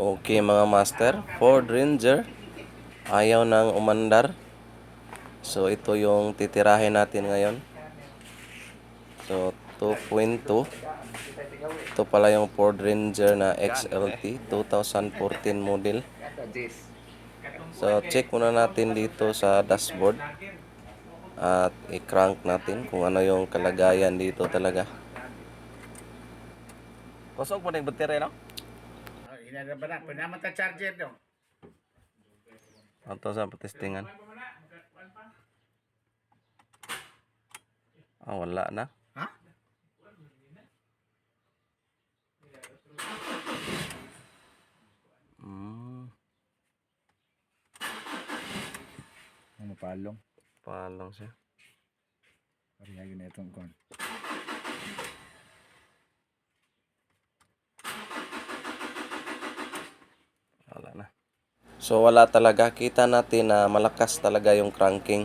Okay mga master, Ford Ranger ayaw nang umandar. So ito yung titirahin natin ngayon. So 2.2. Ito pala yung Ford Ranger na XLT 2014 model. So check muna natin dito sa dashboard. At i-crank natin kung ano yung kalagayan dito talaga. Kusog po na yung baterya, no? Oh, Inada ba na? Pwede naman ta charger no? Ito sa testingan. Ah, wala na. Ha? Hmm, Ano palong? palong siya. Parihagin na itong kon. Wala na. So wala talaga. Kita natin na malakas talaga yung cranking.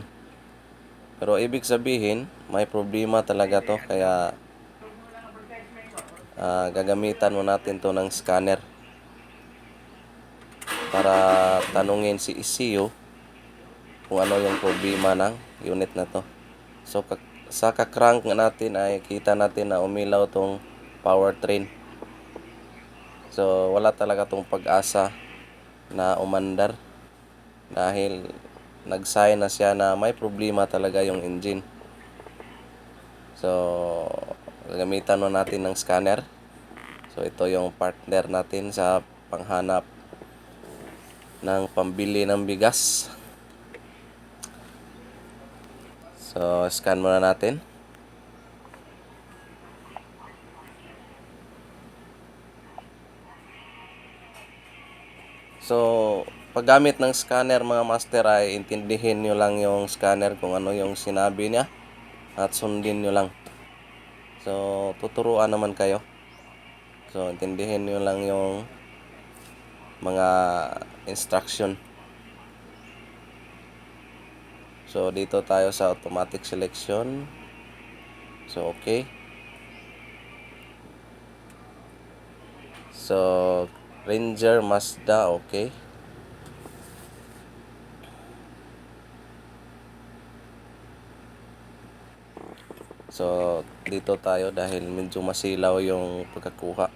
Pero ibig sabihin, may problema talaga to. Kaya ah, gagamitan mo natin to ng scanner. Para tanungin si ECU kung ano yung problema ng unit na to. So sa kakrank natin ay kita natin na umilaw tong powertrain. So wala talaga tong pag-asa na umandar dahil nag-sign na siya na may problema talaga yung engine. So, gagamitan mo natin ng scanner. So, ito yung partner natin sa panghanap ng pambili ng bigas. So, scan muna natin. So, paggamit ng scanner mga master ay intindihin nyo lang yung scanner kung ano yung sinabi niya at sundin nyo lang. So, tuturuan naman kayo. So, intindihin nyo lang yung mga instruction. So, dito tayo sa automatic selection. So, okay. So, Ranger Mazda, okay. So, dito tayo dahil medyo masilaw yung pagkakuha.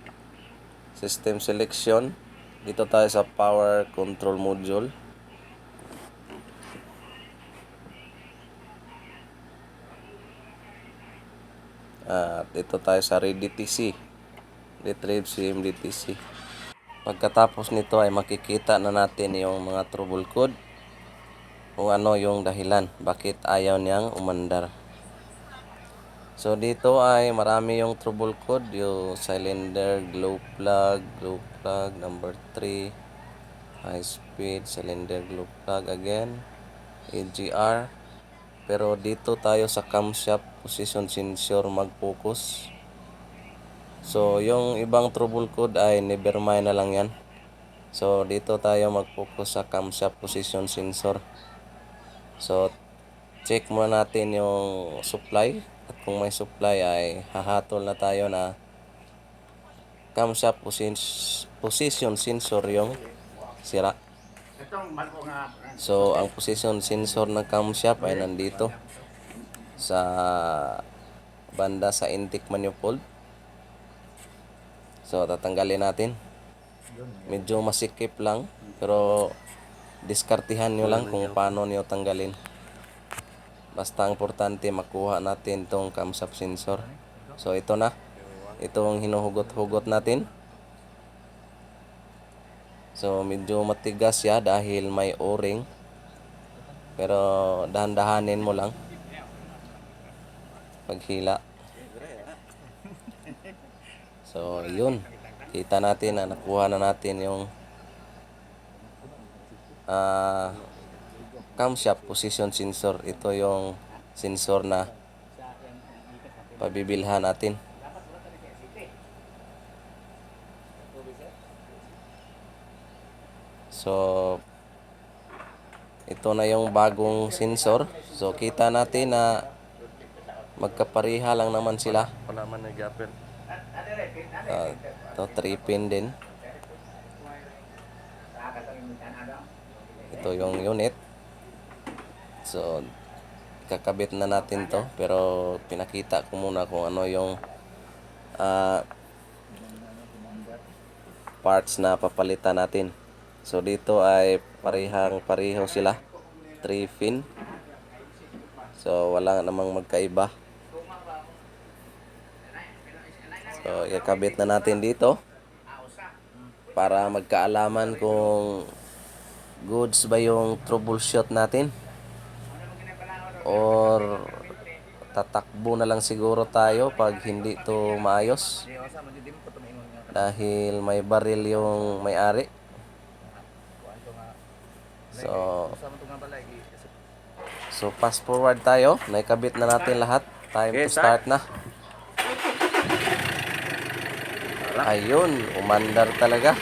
System selection. Dito tayo sa power control module. At dito tayo sa ready TC. Retrieve CMDTC. Pagkatapos nito ay makikita na natin yung mga trouble code kung ano yung dahilan bakit ayaw niyang umandar. So dito ay marami yung trouble code, yung cylinder, glow plug, glow plug number 3, high speed, cylinder glow plug again, AGR. Pero dito tayo sa camshaft position sensor mag-focus. So yung ibang trouble code ay never na lang yan. So dito tayo mag-focus sa camshaft position sensor. So check muna natin yung supply at kung may supply ay hahatol na tayo na camshaft posi- position sensor yung sira. So ang position sensor ng camshaft ay nandito sa banda sa intake manifold. So tatanggalin natin. Medyo masikip lang pero diskartihan nyo lang kung paano nyo tanggalin. Basta ang importante makuha natin tong camshaft sensor. So ito na. Itong hinuhugot-hugot natin. So medyo matigas siya dahil may o-ring. Pero dahan-dahanin mo lang. Paghila. So yun. Kita natin na nakuha na natin yung ah camshaft position sensor. Ito yung sensor na pabibilhan natin. So, ito na yung bagong sensor. So, kita natin na magkapariha lang naman sila. Wala man nag-apple. Ito, 3 pin din. Ito yung unit. So, kakabit na natin to. Pero, pinakita ko muna kung ano yung ah, parts na papalitan natin. So, dito ay parehang pareho sila. 3 fin. So, wala namang magkaiba. So, ikabit na natin dito para magkaalaman kung goods ba yung troubleshoot natin or tatakbo na lang siguro tayo pag hindi to maayos dahil may baril yung may-ari. So so fast forward tayo. Naikabit na natin lahat. Time to start na ayun umandar talaga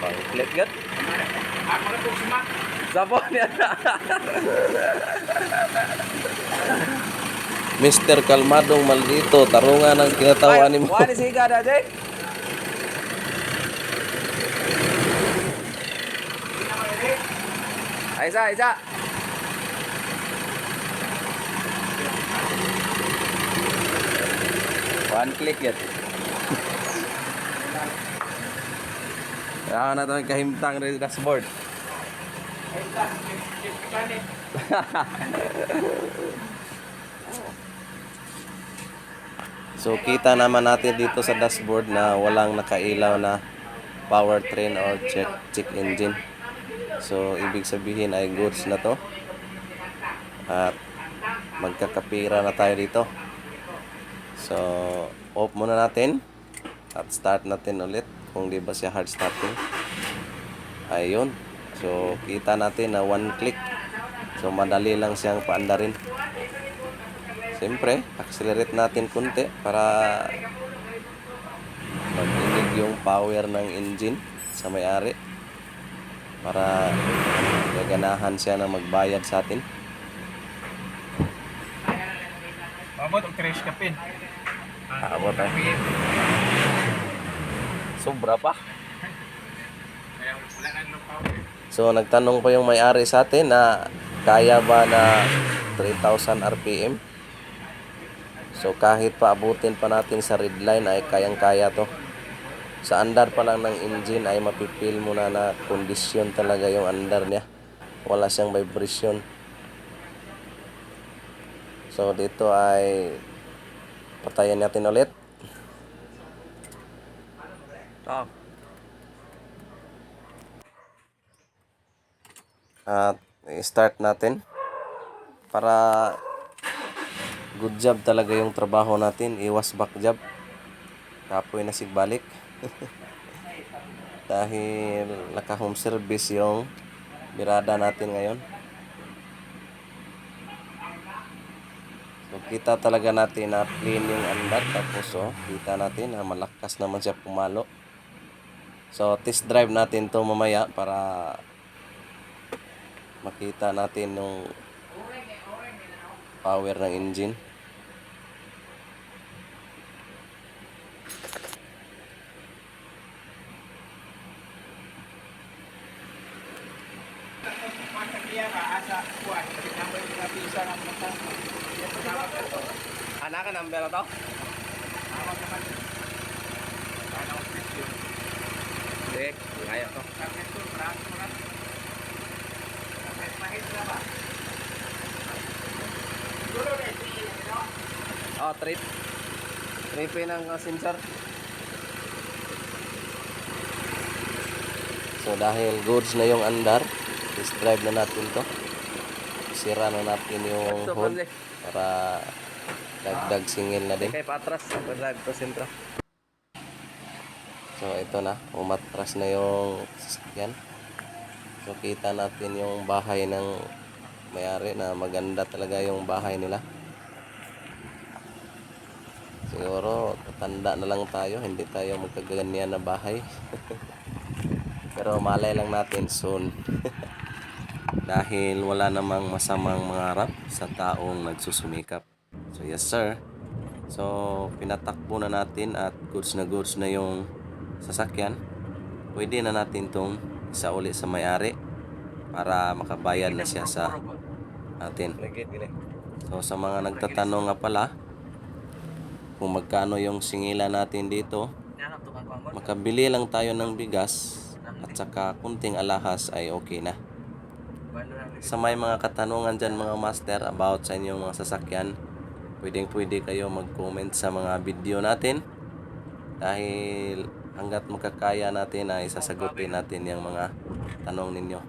Pang-clip gat. Ako na po sumak. Sabon yan. Mr. Kalmadong maldito tarungan ang kinatawa ni mo Wani si na, Jay. Ay, isa, isa. One click yan. Kailangan na ito kahimtang rin dashboard. So kita naman natin dito sa dashboard na walang nakailaw na powertrain or check check engine. So ibig sabihin ay goods na to. At magkakapira na tayo dito. So off muna natin at start natin ulit kung di ba siya hard starting. Ayun. So kita natin na one click. So madali lang siyang paandarin. Siyempre, accelerate natin kunti para mag yung power ng engine sa may-ari para gaganahan siya na magbayad sa atin. Mabot ang trash kapin. Abot eh. Sobra pa. Power. So, nagtanong pa yung may-ari sa atin na kaya ba na 3,000 RPM. So, kahit pa abutin pa natin sa red line ay kayang-kaya to. Sa andar pa lang ng engine ay mapipil mo na na kondisyon talaga yung andar niya. Wala siyang vibration. So, dito ay patayin natin ulit. Oh. at i-start natin. Para good job talaga yung trabaho natin. Iwas back job. Kapoy na sigbalik. Dahil naka home service yung birada natin ngayon. So kita talaga natin na clean yung andar. Tapos oh, kita natin na malakas naman siya pumalo so test drive natin to mamaya para makita natin yung power ng engine. Anak ka number to? Sige, kaya to. Oh, trip. Tripin ang uh, sensor. So dahil goods na yung andar, test drive na natin to. Sira na natin yung hood para dagdag singil na din. Kay patras, pag to sentro. So ito na, umatras na yung sasakyan. So kita natin yung bahay ng may-ari na maganda talaga yung bahay nila. Siguro tatanda na lang tayo, hindi tayo magkaganyan na bahay. Pero malay lang natin soon. Dahil wala namang masamang mangarap sa taong nagsusumikap. So yes sir. So pinatakbo na natin at goods na goods na yung sasakyan. pwede na natin tong isa uli sa may-ari para makabayad na siya sa atin. So sa mga nagtatanong nga pala kung magkano yung singila natin dito, makabili lang tayo ng bigas at saka kunting alahas ay okay na. Sa may mga katanungan dyan mga master about sa inyong mga sasakyan, pwedeng pwede kayo mag-comment sa mga video natin dahil hanggat makakaya natin ay sasagutin natin yung mga tanong ninyo.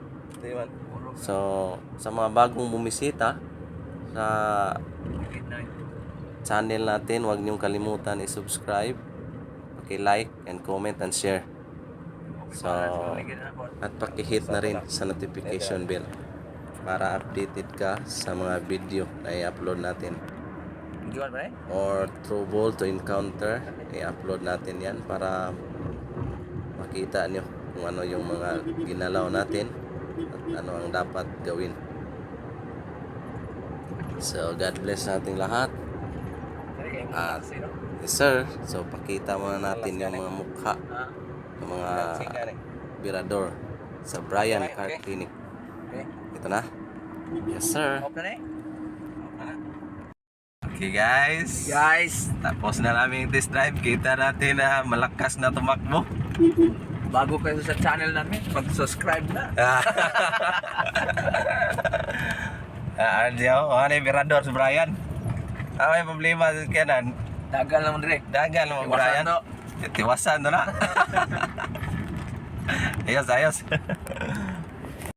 So, sa mga bagong bumisita sa channel natin, huwag niyong kalimutan i-subscribe, paki-like and comment and share. So, at paki-hit na rin sa notification bell para updated ka sa mga video na i-upload natin. Or Trouble to Encounter, i-upload natin yan para makita nyo kung ano yung mga ginalaw natin at ano ang dapat gawin. So, God bless nating lahat. At, yes sir, so pakita muna natin yung mga mukha ng mga birador sa Brian Car Clinic. Ito na. Yes sir. Okay guys. Guys, Tapos na namin yung test drive. Kita natin na malakas na tumakbo. Bago kayo sa channel namin, mag-subscribe na. Ah, diyo. Ano yung mirador si Brian? Ah, may problema sa kanan. Dagal naman dire. Dagan mo, Iwasan Brian. to. Tiwasan to na. ayos, ayos.